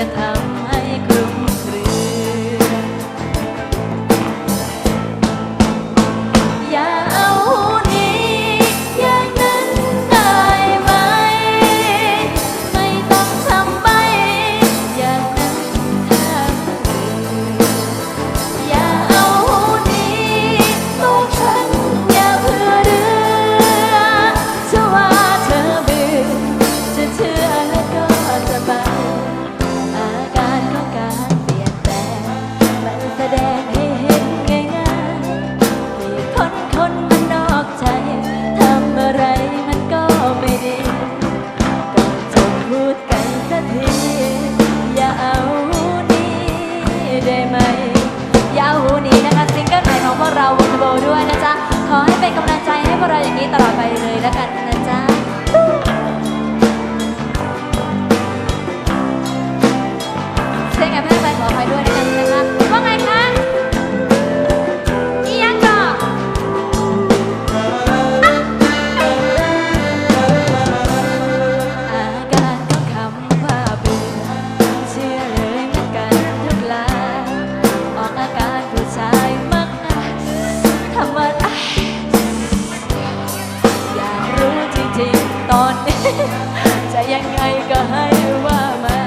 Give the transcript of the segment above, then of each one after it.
it out. ขอให้เป็นกำลังใจให้พวกเราอย่างนี้ตลอดไปเลยแล้วกันนะจ๊ะ ตอนนี้จะยังไงก็ให้ว่ามา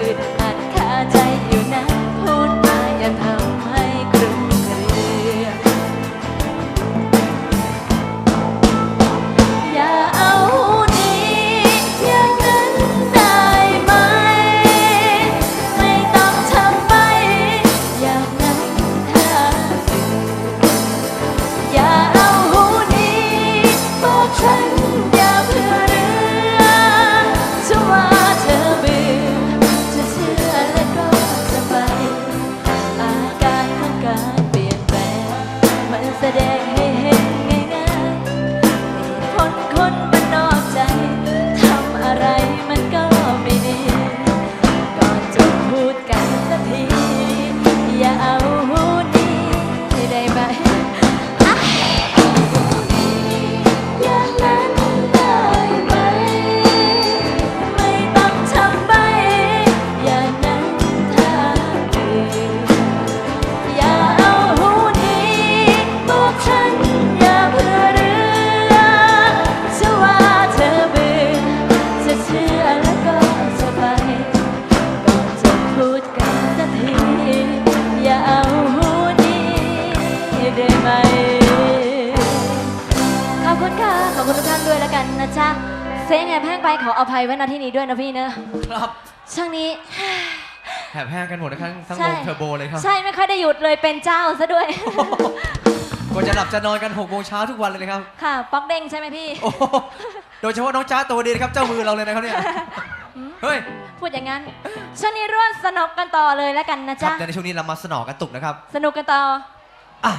อึดอัดคาใจอยู่นะพูดมาอย่าทำให้ครุมเครืออย่าเอาดีอย่างนั้นได้ไหม ไม่ต้องทำไป อย่างนั้นถ้าเบื่ออย่าเอาหูดีบอกฉัน เสียงแอบแห้งไปขออภัยไว้ณที่นี้ด้วยนะพี่เนอะครับ ช่วงนี้ แหบแห้งกันหมดนะครับทั้งใช่ วงเทอร์โบเลยครับใช่ไม่ค่อยได้หยุดเลยเป็นเจ้าซะด้วย กว่าจะหลับจะนอนกัน6โมงเช้าทุกวันเลยนะครับ ค่ะ ป๊อกเด้งใช่ไหมพี่ โอ้โหโดยเฉพาะน้องจ้าตัวดีนะครับเจ้ามือเราเลยนะครับเนี่ย เฮ้ยพูดอย่างนั้น ช่วงนี้ร่วมสนุกกันต่อเลยแล้วกันนะครัจ๊ะบแต่ในช่วงนี้เรามาสนองกันตุกนะครับ สนุกกันต่อ อะ